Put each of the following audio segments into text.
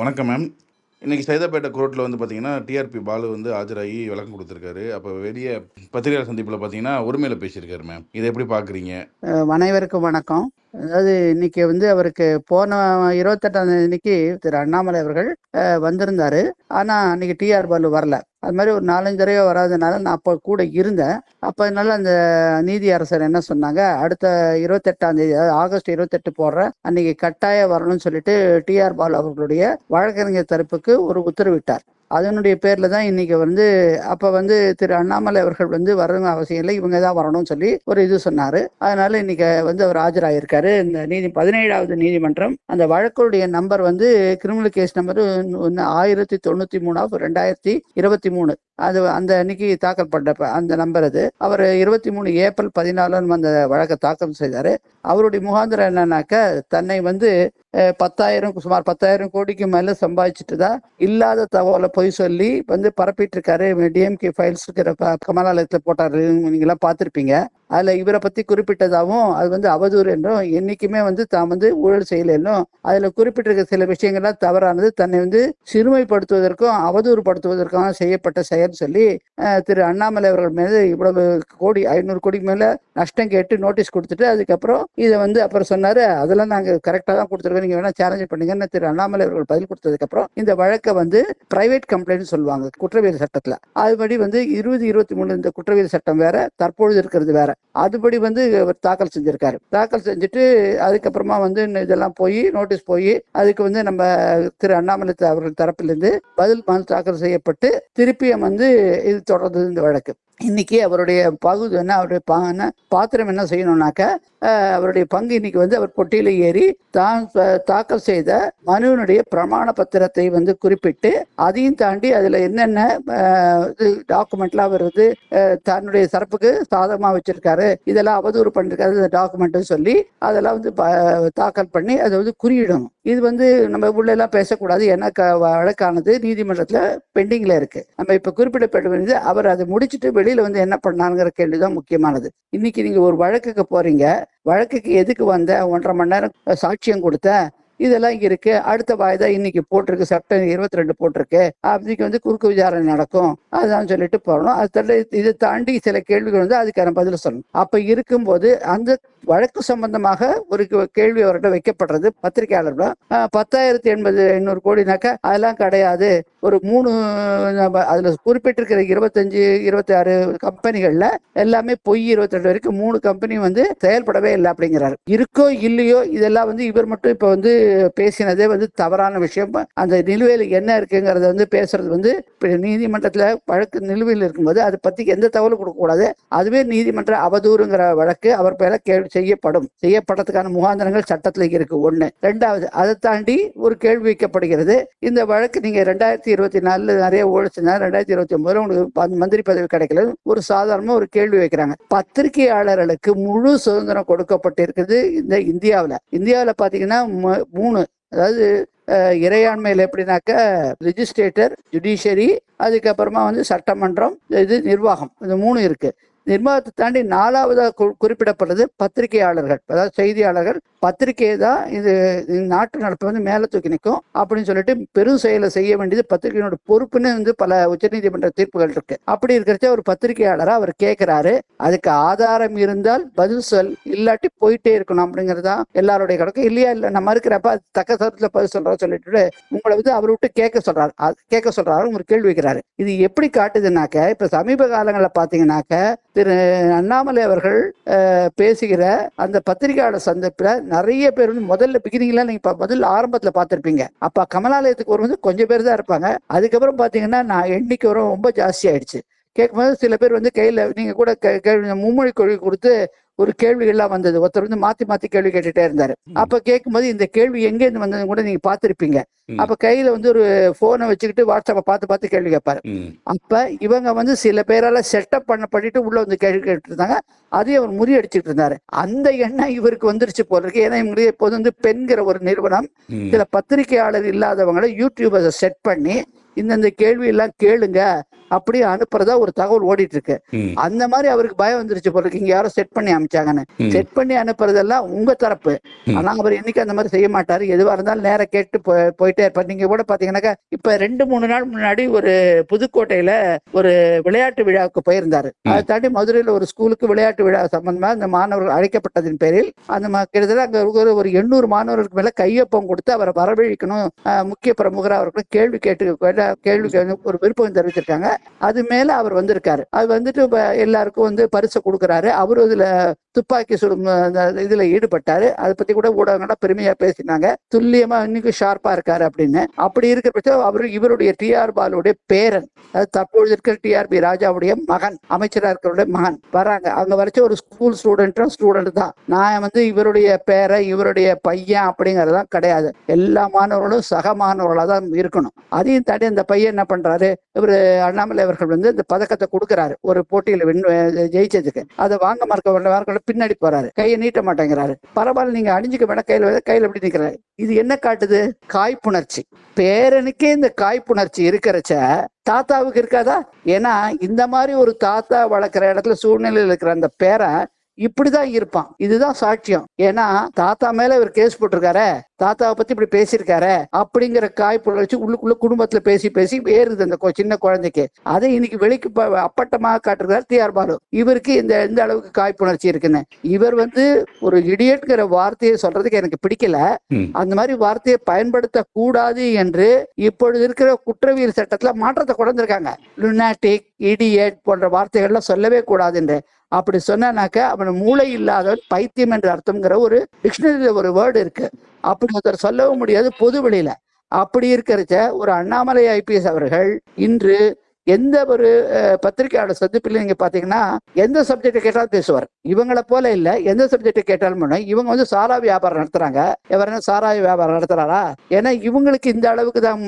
வணக்கம் மேம். இன்றைக்கி சைதாப்பேட்டை கோர்ட்டில் வந்து பார்த்தீங்கன்னா டிஆர்பி பாலு வந்து ஆஜராகி விளக்கம் கொடுத்துருக்காரு. அப்போ வெளியே பத்திரிகையாளர் சந்திப்பில் பார்த்தீங்கன்னா உரிமையில் பேசியிருக்காரு மேம். இதை எப்படி பார்க்குறீங்க அனைவருக்கும் வணக்கம். அதாவது இன்னைக்கு வந்து அவருக்கு போன இருபத்தெட்டாம் தேதி இன்னைக்கு திரு அண்ணாமலை அவர்கள் வந்திருந்தாரு. ஆனா அன்னைக்கு டிஆர் பாலு வரல. அது மாதிரி ஒரு நாலஞ்சு தடவை வராதனால நான் அப்போ கூட இருந்தேன். அப்போ அதனால அந்த நீதி அரசர் என்ன சொன்னாங்க அடுத்த இருபத்தெட்டாம் தேதி அதாவது ஆகஸ்ட் இருபத்தெட்டு போடுற அன்னைக்கு கட்டாயம் வரணும்னு சொல்லிட்டு டிஆர் பாலு அவர்களுடைய வழக்கறிஞர் தரப்புக்கு ஒரு உத்தரவிட்டார். அதனுடைய பேர்ல தான் இன்னைக்கு வந்து அப்ப வந்து திரு அண்ணாமலை அவர்கள் வந்து வரணும் அவசியம் இல்லை இவங்க தான் வரணும்னு சொல்லி ஒரு இது சொன்னாரு. அதனால இன்னைக்கு வந்து அவர் ஆஜராயிருக்காரு. இந்த நீதி பதினேழாவது நீதிமன்றம் அந்த வழக்குடைய நம்பர் வந்து கிரிமினல் கேஸ் நம்பர் ஒன்று ஆயிரத்தி தொண்ணூத்தி மூணாவது ரெண்டாயிரத்தி இருபத்தி மூணு. அது அந்த அன்னைக்கு தாக்கல் பண்ண அந்த நம்பர் அது. அவர் இருபத்தி மூணு ஏப்ரல் பதினாலுன்னு அந்த வழக்கை தாக்கல் செய்தார். அவருடைய முகாந்திரம் என்னன்னாக்க தன்னை வந்து பத்தாயிரம் சுமார் பத்தாயிரம் கோடிக்கு மேலே சம்பாதிச்சுட்டுதா தான் இல்லாத தகவலை பொய் சொல்லி வந்து பரப்பிட்டு இருக்காரு. டிஎம்கே ஃபைல்ஸ் இருக்கிற கமலாலயத்தில் போட்டார். நீங்களாம் பார்த்துருப்பீங்க. அதுல இவரை பத்தி குறிப்பிட்டதாகவும் அது வந்து அவதூறு என்றும் என்னைக்குமே வந்து தாம் வந்து ஊழல் செய்யல என்றும் அதுல குறிப்பிட்டிருக்க சில விஷயங்கள்லாம் தவறானது தன்னை வந்து சிறுமைப்படுத்துவதற்கும் அவதூறுபடுத்துவதற்காக செய்யப்பட்ட செயல் சொல்லி திரு அண்ணாமலை அவர்கள் மீது இவ்வளவு கோடி ஐநூறு கோடிக்கு மேல நஷ்டம் கேட்டு நோட்டீஸ் கொடுத்துட்டு அதுக்கப்புறம் இதை வந்து அப்புறம் சொன்னாரு அதெல்லாம் நாங்க கரெக்டா தான் கொடுத்துருக்கோம். நீங்க வேணா சேலஞ்ச் பண்ணுங்கன்னு திரு அண்ணாமலை அவர்கள் பதில் கொடுத்ததுக்கு அப்புறம் இந்த வழக்கை வந்து பிரைவேட் கம்ப்ளைண்ட் சொல்லுவாங்க குற்றவியல் சட்டத்துல. அதுபடி வந்து இருபது இருபத்தி மூணு இந்த குற்றவியல் சட்டம் வேற தற்பொழுது இருக்கிறது வேற. அதுபடி வந்து அவர் தாக்கல் செஞ்சிருக்காரு. தாக்கல் செஞ்சுட்டு அதுக்கப்புறமா வந்து இன்னும் இதெல்லாம் போய் நோட்டீஸ் போய் அதுக்கு வந்து நம்ம திரு அண்ணாமலை அவர்கள் தரப்பிலிருந்து பதில் மனு தாக்கல் செய்யப்பட்டு திருப்பியும் வந்து இது தொடர்ந்தது இந்த வழக்கு. இன்னைக்கு அவருடைய பகுதி என்ன அவருடைய பா- பாத்திரம் என்ன செய்யணும்னாக்க அவருடைய பங்கு இன்னைக்கு வந்து அவர் பொட்டியில ஏறி தான் தாக்கல் செய்த மனுவினுடைய பிரமாண பத்திரத்தை வந்து குறிப்பிட்டு அதையும் தாண்டி அதுல என்னென்ன டாக்குமெண்ட்லாம் அவர் வந்து தன்னுடைய சிறப்புக்கு சாதகமா வச்சிருக்காரு இதெல்லாம் அவதூறு பண்ணிருக்காரு இந்த டாக்குமெண்ட்னு சொல்லி அதெல்லாம் வந்து ப- தாக்கல் பண்ணி அதை வந்து குறியிடணும். இது வந்து நம்ம உள்ள எல்லாம் பேசக்கூடாது ஏன்னா க- வழக்கானது நீதிமன்றத்துல பெண்டிங்ல இருக்கு. நம்ம இப்ப குறிப்பிடப்பட வேண்டியது அவர் அதை முடிச்சிட்டு வெளியில வந்து என்ன பண்ணாங்கிற கேள்விதான் முக்கியமானது. இன்னைக்கு நீங்க ஒரு வழக்குக்கு போறீங்க வழக்குக்கு எதுக்கு வந்த? ஒன்றரை மணி நேரம் சாட்சியம் கொடுத்த. இதெல்லாம் இருக்கு. அடுத்த வாய்தா இன்னைக்கு போட்டிருக்கு. செப்டம்பர் இருபத்தி ரெண்டு போட்டிருக்கு. அப்படிக்கு வந்து குறுக்கு விசாரணை நடக்கும். அதான் சொல்லிட்டு போகணும் அது தள்ள இதை தாண்டி சில கேள்விகள் வந்து அதுக்கான பதில் சொல்லணும். அப்ப இருக்கும்போது அந்த வழக்கு சம்பந்தமாக ஒரு கேள்வி அவர்கிட்ட வைக்கப்படுறது பத்திரிகையாளர்கள்? பத்தாயிரத்தி எண்பது எண்ணூறு கோடினாக்கா அதெல்லாம் கிடையாது. ஒரு மூணு நம்ம அதுல குறிப்பிட்டிருக்கிற இருபத்தஞ்சு இருபத்தி ஆறு கம்பெனிகள்ல எல்லாமே பொய் இருபத்தி ரெண்டு வரைக்கும் மூணு கம்பெனி வந்து செயல்படவே இல்லை அப்படிங்கிறாரு. இருக்கோ இல்லையோ இதெல்லாம் வந்து இவர் மட்டும் இப்ப வந்து பேசினதே வந்து தவறான விஷயம். அந்த நிலுவையில் என்ன இருக்குங்கிறத வந்து பேசுறது வந்து இப்ப நீதிமன்றத்துல வழக்கு நிலுவையில் இருக்கும்போது அதை பத்தி எந்த தகவலும் கொடுக்கக்கூடாது அதுவே நீதிமன்ற அவதூறுங்கிற வழக்கு அவர் பேர கேள்வி செய்யப்படும். செய்யப்பட்டதுக்கான முகாந்திரங்கள் சட்டத்தில் இருக்கு. ஒன்று ரெண்டாவது அதை தாண்டி ஒரு கேள்வி வைக்கப்படுகிறது. இந்த வழக்கு நீங்க ரெண்டாயிரத்தி இருபத்தி நாலுல நிறைய ஓடிச்சுனா ரெண்டாயிரத்தி இருபத்தி ஒன்பதுல உங்களுக்கு ப- மந்திரி பதவி கிடைக்கல. ஒரு சாதாரணமா ஒரு கேள்வி வைக்கிறாங்க. பத்திரிகையாளர்களுக்கு முழு சுதந்திரம் கொடுக்கப்பட்டிருக்கிறது இந்த இந்தியாவில். இந்தியாவில் பாத்தீங்கன்னா மு- மூணு. அதாவது இறையாண்மையில் எப்படின்னாக்க ரிஜிஸ்ட்ரேட்டர் ஜுடிஷியரி அதுக்கப்புறமா வந்து சட்டமன்றம் இது நிர்வாகம். இந்த மூணு இருக்கு. நிர்வாகத்தை தாண்டி நாலாவதாக குறிப்பிடப்படுறது பத்திரிகையாளர்கள். அதாவது செய்தியாளர்கள் பத்திரிகையை தான் இது நாட்டு நடப்பை வந்து மேலே தூக்கி நிற்கும் அப்படின்னு சொல்லிட்டு பெரும் செயலை செய்ய வேண்டியது பத்திரிகையினோட பொறுப்புன்னு வந்து பல உச்சநீதிமன்ற தீர்ப்புகள் இருக்கு. அப்படி இருக்கிறச்ச ஒரு பத்திரிகையாளராக அவர் கேட்கிறாரு அதுக்கு ஆதாரம் இருந்தால் பதில் சொல் இல்லாட்டி போயிட்டே இருக்கணும் அப்படிங்கிறதா எல்லாருடைய கணக்கு. இல்லையா இல்லை நம்ம இருக்கிறப்ப அது தக்க சதத்தில் பதில் சொல்றா சொல்லிட்டு உங்களை வந்து அவர் விட்டு கேட்க சொல்றாரு. அது கேட்க சொல்றாரு ஒரு கேள்வி வைக்கிறாரு. இது எப்படி காட்டுதுன்னாக்க இப்ப சமீப காலங்களில் பாத்தீங்கன்னாக்க திரு அண்ணாமலை அவர்கள் பேசுகிற அந்த பத்திரிகையாளர் சந்திப்புல நிறைய பேர் வந்து முதல்ல பிகினிங்லாம் நீங்க பா- முதல்ல ஆரம்பத்துல பார்த்துருப்பீங்க. அப்ப கமலாலயத்துக்கு வரும்போது கொஞ்சம் பேர் தான் இருப்பாங்க. அதுக்கப்புறம் பாத்தீங்கன்னா நான் எண்ணிக்கை வரும் ரொம்ப ஜாஸ்தி ஆயிடுச்சு. கேட்கும்போது சில பேர் வந்து கையில நீங்க கூட கேள்வி மும்மொழி கொள்கை கொடுத்து ஒரு கேள்விகள்லாம் வந்தது. ஒருத்தர் வந்து மாத்தி மாத்தி கேள்வி கேட்டுட்டே இருந்தாரு. அப்ப கேட்கும்போது இந்த கேள்வி எங்க இருந்து வந்தது கூட நீங்க பார்த்திருப்பீங்க. அப்ப கையில வந்து ஒரு போனை வச்சுக்கிட்டு வாட்ஸ்அப்பை பார்த்து பார்த்து கேள்வி கேட்பாரு. அப்ப இவங்க வந்து சில பேரால செட்டப் பண்ண பண்ணிட்டு உள்ள வந்து கேள்வி கேட்டு இருந்தாங்க அதையும் அவர் முறியடிச்சிட்டு இருந்தாரு. அந்த எண்ணம் இவருக்கு வந்துருச்சு போல இருக்கு. ஏன்னா இவங்களுக்கு இப்போது வந்து பெண்கிற ஒரு நிறுவனம். சில பத்திரிகையாளர் இல்லாதவங்களை யூடியூபை செட் பண்ணி இந்தந்த கேள்வி எல்லாம் கேளுங்க. அப்படியே அனுப்புறதா ஒரு தகவல் ஓடிட்டு இருக்கு அந்த மாதிரி அவருக்கு பயம் வந்துருச்சு போல இருக்கு. இங்க யாரோ செட் பண்ணி அமிச்சாங்கன்னு. செட் பண்ணி அனுப்புறதெல்லாம் உங்க தரப்பு. ஆனா அவர் என்னைக்கு அந்த மாதிரி செய்ய மாட்டாரு? எதுவா இருந்தாலும் நேரா கேட்டு போயிட்டே இருப்பார். நீங்க கூட பாத்தீங்கன்னாக்கா இப்ப ரெண்டு மூணு நாள் முன்னாடி ஒரு புதுக்கோட்டையில ஒரு விளையாட்டு விழாவுக்கு போயிருந்தாரு. அதை தாண்டி மதுரையில ஒரு ஸ்கூலுக்கு விளையாட்டு விழா சம்பந்தமா அந்த மாணவர்கள் அழைக்கப்பட்டதின் பேரில் அந்த கிட்டத்தட்ட அங்க ஒரு- ஒரு எண்ணூறு மாணவர்களுக்கு மேல கையொப்பம் கொடுத்து அவரை வரவழைக்கணும். முக்கிய பிரமுகரா அவருக்கு கேள்வி கேட்டு கேள்வி ஒரு விருப்பம் தெரிவிச்சிருக்காங்க. அது மேல அவர் வந்திருக்காரு. அது வந்துட்டு எல்லாருக்கும் வந்து பரிசு கொடுக்குறாரு. அவரு இதுல துப்பாக்கி சுடும் இதுல ஈடுபட்டாரு. அதை பத்தி கூட ஊடகங்கள்லாம் பெருமையா பேசினாங்க. துல்லியமா இன்னைக்கு ஷார்ப்பா இருக்காரு அப்படின்னு. அப்படி இருக்கிற பட்சம் அவரு இவருடைய டிஆர் பாலுடைய பேரன் அது தற்பொழுது இருக்கிற டிஆர்பி ராஜாவுடைய மகன் அமைச்சரா இருக்கிறவருடைய மகன் வராங்க. அங்க வரைச்ச ஒரு ஸ்கூல் ஸ்டூடெண்ட்டும் ஸ்டூடெண்ட் தான். நான் வந்து இவருடைய பேரை இவருடைய பையன் அப்படிங்கறதெல்லாம் கிடையாது. எல்லா மாணவர்களும் சக மாணவர்களா தான் இருக்கணும். அதையும் தாண்டி அந்த பையன் என்ன பண்றாரு? இவரு அண்ணாமலை அவர்கள் வந்து இந்த பதக்கத்தை கொடுக்குறாரு. ஒரு போட்டியில வின் ஜெயிச்சதுக்கு. அதை வாங்க மறுக்க மறுக்க பின்னாடி போறாரு. கையை நீட்ட மாட்டேங்கிறாரு. பரவாயில்ல நீங்க அணிஞ்சுக்க வேணா கையில கையில எப்படி நிக்கிறாரு? இது என்ன காட்டுது? காய்ப்புணர்ச்சி. பேரனுக்கே இந்த காய்ப்புணர்ச்சி இருக்கிறச்ச தாத்தாவுக்கு இருக்காதா? ஏன்னா இந்த மாதிரி ஒரு தாத்தா வளர்க்குற இடத்துல சூழ்நிலையில் இருக்கிற அந்த பேரை இப்படிதான் இருப்பான். இதுதான் சாட்சியம். ஏன்னா தாத்தா மேல இவர் கேஸ் போட்டிருக்காரு தாத்தாவை பத்தி இப்படி பேசியிருக்காரு அப்படிங்கிற காய்ப்புல வச்சு உள்ளுக்குள்ள குடும்பத்துல பேசி பேசி ஏறுது அந்த சின்ன குழந்தைக்கு. அதை இன்னைக்கு வெளிக்கு அப்பட்டமாக காட்டுறாரு டிஆர் பாலு. இவருக்கு இந்த எந்த அளவுக்கு காய்ப்புணர்ச்சி இருக்குன்னு. இவர் வந்து ஒரு இடியட்ங்கிற வார்த்தையை சொல்றதுக்கு எனக்கு பிடிக்கல. அந்த மாதிரி வார்த்தையை பயன்படுத்த கூடாது என்று இப்பொழுது இருக்கிற குற்றவியல் சட்டத்துல மாற்றத்தை கொண்டு வந்திருக்காங்க. லுனாட்டிக் இடியட் போன்ற வார்த்தைகள்லாம் சொல்லவே கூடாது என்று அப்படி சொன்னாக்க அவன் மூளை இல்லாதவன் பைத்தியம் என்ற அர்த்தம்ங்கிற ஒரு டிக்ஷனரியில ஒரு வேர்டு இருக்கு. அப்படி ஒருத்தர் சொல்லவும் முடியாது பொது வெளியில. அப்படி இருக்கிறச்ச ஒரு அண்ணாமலை ஐபிஎஸ் அவர்கள் இன்று எந்த ஒரு அஹ், பத்திரிகையாளர் சந்திப்பில் நீங்க பாத்தீங்கன்னா எந்த சப்ஜெக்ட் கேட்டாலும் பேசுவார். இவங்களை போல இல்ல எந்த சப்ஜெக்ட் கேட்டாலும் பண்ண இவங்க வந்து சாரா வியாபாரம் நடத்துறாங்க. எவரனா சாராய வியாபாரம் நடத்துறாரா? ஏன்னா இவங்களுக்கு இந்த அளவுக்கு தான்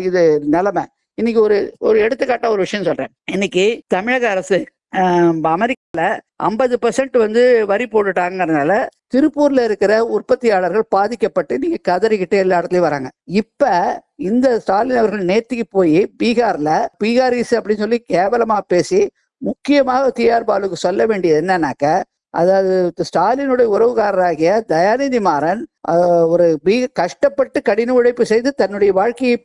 இது நிலைமை. இன்னைக்கு ஒரு ஒரு எடுத்துக்காட்டா ஒரு விஷயம் சொல்றேன். இன்னைக்கு தமிழக அரசு அமெரிக்கால ஐம்பது பர்சன்ட் வந்து வரி போட்டுட்டாங்கிறதுனால திருப்பூர்ல இருக்கிற உற்பத்தியாளர்கள் பாதிக்கப்பட்டு நீங்க கதறிக்கிட்டு எல்லா இடத்துலயும் வராங்க. இப்ப இந்த ஸ்டாலின் அவர்கள் நேத்திக்கு போய் பீகார்ல பீகாரிஸ் அப்படின்னு சொல்லி கேவலமா பேசி முக்கியமாக டிஆர் பாலுக்கு சொல்ல வேண்டியது என்னன்னாக்க அதாவது ஸ்டாலினுடைய உறவுகாரராகிய தயாநிதி மாறன் ஆஹ், ஒரு மிக கஷ்டப்பட்டு கடின உழைப்பு செய்து தன்னுடைய வாழ்க்கையை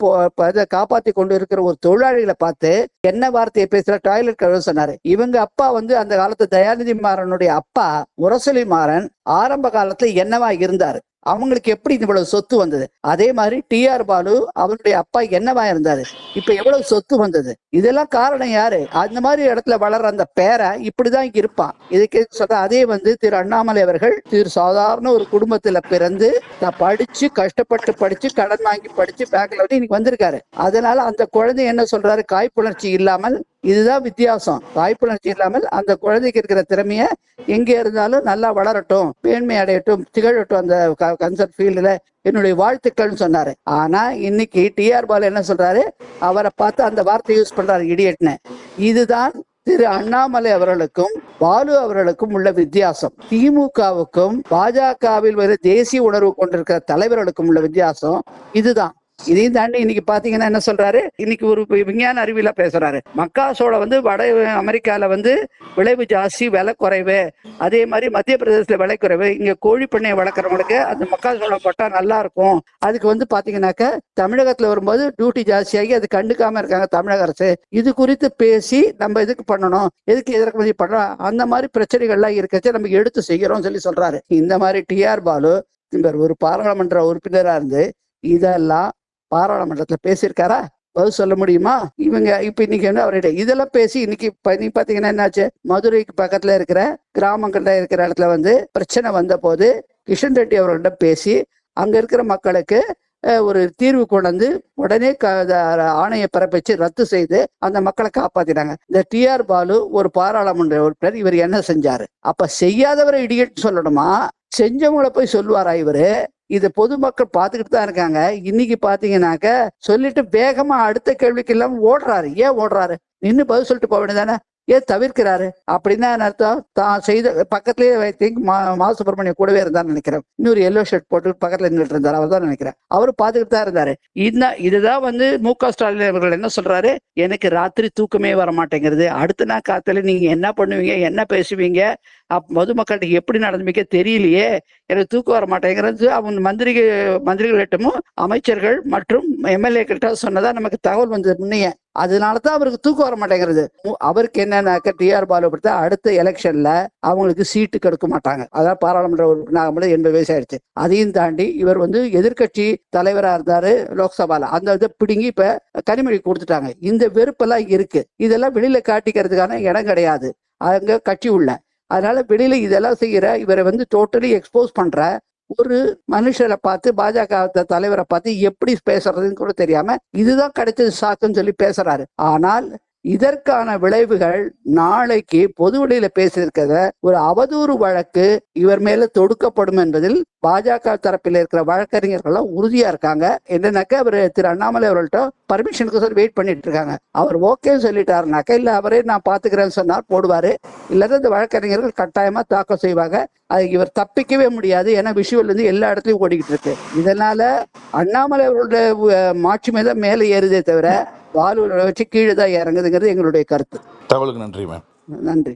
அதை காப்பாத்தி கொண்டு இருக்கிற ஒரு தொழிலாளிகளை பார்த்து என்ன வார்த்தையை பேசுற டாய்லெட் கழுவ சொன்னாரு. இவங்க அப்பா வந்து அந்த காலத்து தயாநிதி மாறனுடைய அப்பா முரசொலி மாறன் ஆரம்ப காலத்துல என்னவா இருந்தாரு? அவங்களுக்கு எப்படி இவ்வளவு சொத்து வந்தது? அதே மாதிரி டிஆர் பாலு அவருடைய அப்பா என்னவா இருந்தாரு? இப்ப எவ்வளவு சொத்து வந்தது? இதெல்லாம் காரணம் யாரு? அந்த மாதிரி இடத்துல வளர்ற அந்த பேரை இப்படிதான் இருப்பான் இதுக்கு சொல்ற அதே வந்து திரு அண்ணாமலை அவர்கள் திரு சாதாரண ஒரு குடும்பத்துல பிறந்து தான் படிச்சு கஷ்டப்பட்டு படிச்சு கடன் வாங்கி படிச்சு பேங்க்ல வந்து இன்னைக்கு வந்திருக்காரு. அதனால அந்த குழந்தை என்ன சொல்றாரு? காய்ப்புணர்ச்சி இல்லாமல் இதுதான் வித்தியாசம். வாய்ப்புணர்ச்சி இல்லாமல் அந்த குழந்தைக்கு இருக்கிற திறமைய எங்க இருந்தாலும் நல்லா வளரட்டும் பேண்மை அடையட்டும் திகழட்டும் அந்த கன்சர்ட் ஃபீல்டில் என்னுடைய வாழ்த்துக்கள்னு சொன்னாரு. ஆனா இன்னைக்கு டிஆர் பாலு என்ன சொல்றாரு? அவரை பார்த்து அந்த வார்த்தை யூஸ் பண்றாரு இடியட்னு இதுதான் திரு அண்ணாமலை அவர்களுக்கும் பாலு அவர்களுக்கும் உள்ள வித்தியாசம். திமுகவுக்கும் பாஜகவில் ஒரு தேசிய உணர்வு கொண்டிருக்கிற தலைவர்களுக்கும் உள்ள வித்தியாசம் இதுதான். இதையும் தாண்டி இன்னைக்கு பாத்தீங்கன்னா என்ன சொல்றாரு? இன்னைக்கு ஒரு விஞ்ஞான அறிவியலா பேசுறாரு. மக்காசோளம் வந்து வட அமெரிக்கால வந்து விளைவு ஜாஸ்தி விலை குறைவு. அதே மாதிரி மத்திய பிரதேசத்துல விலை குறைவு. இங்க கோழி பண்ணையை வளர்க்குறவங்களுக்கு அந்த மக்காசோளம் போட்டா நல்லா இருக்கும். அதுக்கு வந்து பாத்தீங்கன்னாக்க தமிழகத்துல வரும்போது டியூட்டி ஜாஸ்தியாகி அது கண்டுக்காம இருக்காங்க தமிழக அரசு. இது குறித்து பேசி நம்ம எதுக்கு பண்ணணும்? எதுக்கு இறக்குமதி பண்ணணும் அந்த மாதிரி பிரச்சனைகள்லாம் இருக்கச்சு நம்ம எடுத்து செய்கிறோம் சொல்லி சொல்றாரு. இந்த மாதிரி டிஆர் பாலு ஒரு பாராளுமன்ற உறுப்பினரா இருந்து இதெல்லாம் பாராளுமன்றத்துல பேசியிருக்காரா? பதில் சொல்ல முடியுமா? இவங்க இப்ப இன்னைக்கு வந்து அவர்கிட்ட இதெல்லாம் பேசி இன்னைக்கு இப்ப நீ பாத்தீங்கன்னா என்னாச்சு? மதுரைக்கு பக்கத்துல இருக்கிற கிராமங்கள்ல இருக்கிற இடத்துல வந்து பிரச்சனை வந்த போது கிஷன் ரெட்டி அவர்கள்ட்ட பேசி அங்க இருக்கிற மக்களுக்கு ஒரு தீர்வு கொண்டு வந்து உடனே க- ஆணையை பிறப்பிச்சு ரத்து செய்து அந்த மக்களை காப்பாத்தினாங்க இந்த டிஆர் பாலு ஒரு பாராளுமன்ற உறுப்பினர் இவர் என்ன செஞ்சாரு? அப்ப செய்யாதவரை இடியட்னு சொல்லணுமா? செஞ்சவங்கள போய் சொல்லுவாரா இவரு? இது பொதுமக்கள் பார்த்துக்கிட்டு தான் இருக்காங்க. இன்னைக்கு பாத்தீங்கன்னாக்க சொல்லிட்டு வேகமா அடுத்த கேள்விக்கு எல்லாம் ஓடுறாரு. ஏன் ஓடுறாரு? நின்னு பதில் சொல்லிட்டு போக வேண்டியதானே ஏன் தவிர்க்கிறாரு? அப்படின்னா அர்த்தம் தான் செய்த பக்கத்துலயே ஐ திங்க் மா மா சுப்பிரமணியம் கூடவே இருந்தான்னு நினைக்கிறேன். இன்னொரு எல்லோ ஷர்ட் போட்டு பக்கத்துல நின்றுட்டு இருந்தார். அவர் தான் நினைக்கிறேன். அவர் பார்த்துக்கிட்டு தான் இருந்தாரு. இந்த இதுதான் வந்து மு க ஸ்டாலின் அவர்கள் என்ன சொல்றாரு? எனக்கு ராத்திரி தூக்கமே வர மாட்டேங்கிறது. அடுத்த நாள் காத்துல நீங்க என்ன பண்ணுவீங்க? என்ன பேசுவீங்க? அப் பொதுமக்கள்கிட்ட எப்படி நடந்துமிக்க தெரியலையே. எனக்கு தூக்கம் வர மாட்டேங்கிறது அவன் மந்திரி மந்திரிகளிடமும் அமைச்சர்கள் மற்றும் எம்எல்ஏக்கிட்ட சொன்னதா நமக்கு தகவல் வந்தது முன்னையே. அதனால தான் அவருக்கு தூக்கம் வர மாட்டேங்கிறது. அவருக்கு என்னன்னாக்க டிஆர் பாலு படுத்த அடுத்த எலெக்ஷன்ல அவங்களுக்கு சீட்டு கொடுக்க மாட்டாங்க. அதான் பாராளுமன்ற உறுப்பினர் எண்பது வயசு ஆயிடுச்சு. அதையும் தாண்டி இவர் வந்து எதிர்க்கட்சி தலைவரா இருந்தாரு லோக்சபால. அந்த இதை பிடுங்கி இப்ப கனிமொழி கொடுத்துட்டாங்க. இந்த வெறுப்பெல்லாம் இருக்கு. இதெல்லாம் வெளியில காட்டிக்கிறதுக்கான இடம் கிடையாது. அங்க கட்சி உள்ள. அதனால வெளியில இதெல்லாம் செய்யற இவரை வந்து டோட்டலி எக்ஸ்போஸ் பண்ற ஒரு மனுஷரை பார்த்து பாஜக தலைவரை பார்த்து எப்படி பேசுறதுன்னு கூட தெரியாம இதுதான் கிடைச்சது சாக்குன்னு சொல்லி பேசுறாரு. ஆனால் இதற்கான விளைவுகள் நாளைக்கு பொது வெளியில பேசியிருக்கிறத ஒரு அவதூறு வழக்கு இவர் மேல தொடுக்கப்படும் என்பதில் பாஜக தரப்பில் இருக்கிற வழக்கறிஞர்கள் உறுதியா இருக்காங்க. என்னன்னாக்க அவர் திரு அண்ணாமலை அவர்கள்ட்ட பர்மிஷனுக்கு வெயிட் பண்ணிட்டு இருக்காங்க. அவர் ஓகே சொல்லிட்டாருனாக்க இல்ல அவரே நான் பாத்துக்கிறேன்னு சொன்னார் போடுவாரு. இல்லாத இந்த வழக்கறிஞர்கள் கட்டாயமா தாக்கல் செய்வாங்க. அது இவர் தப்பிக்கவே முடியாது. ஏன்னா விஷுவல் வந்து எல்லா இடத்துலயும் ஓடிக்கிட்டு இருக்கு. இதனால அண்ணாமலை அவர்களுடைய மாட்சி மேல மேல ஏறுதே தவிர பாலு வச்சு கீழே தான் இறங்குதுங்கிறது எங்களுடைய கருத்து. தகவலுக்கு நன்றி மேம் நன்றி.